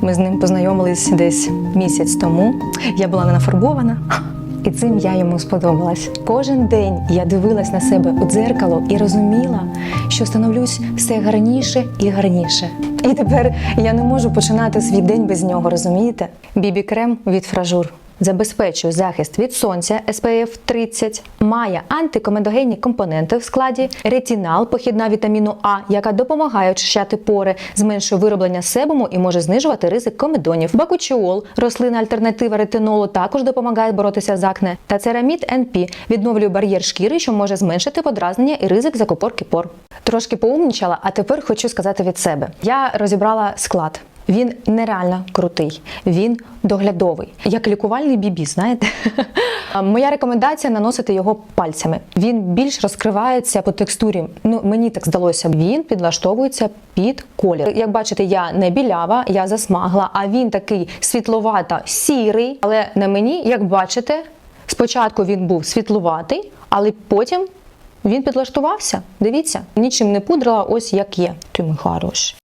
Ми з ним познайомились десь місяць тому. Я була не нафарбована. І цим я йому сподобалась. Кожен день я дивилась на себе у дзеркало і розуміла, що становлюсь все гарніше і гарніше. І тепер я не можу починати свій день без нього, розумієте? Бібі крем від фражур. Забезпечує захист від сонця SPF 30, має антикомедогенні компоненти в складі, ретінал, похідна вітаміну А, яка допомагає очищати пори, зменшує вироблення себуму і може знижувати ризик комедонів. Бакучіол, рослина альтернатива ретинолу, також допомагає боротися з акне. Та церамід NP відновлює бар'єр шкіри, що може зменшити подразнення і ризик закупорки пор. Трошки поумнічала, а тепер хочу сказати від себе. Я розібрала склад. Він нереально крутий, він доглядовий, як лікувальний бібі, знаєте. Моя рекомендація наносити його пальцями. Він більш розкривається по текстурі. Ну мені так здалося. Він підлаштовується під колір. Як бачите, я не білява, я засмагла, а він такий світловато сірий. Але на мені, як бачите, спочатку він був світлуватий, але потім він підлаштувався. Дивіться, нічим не пудрила, ось як є. Ти мій хороший.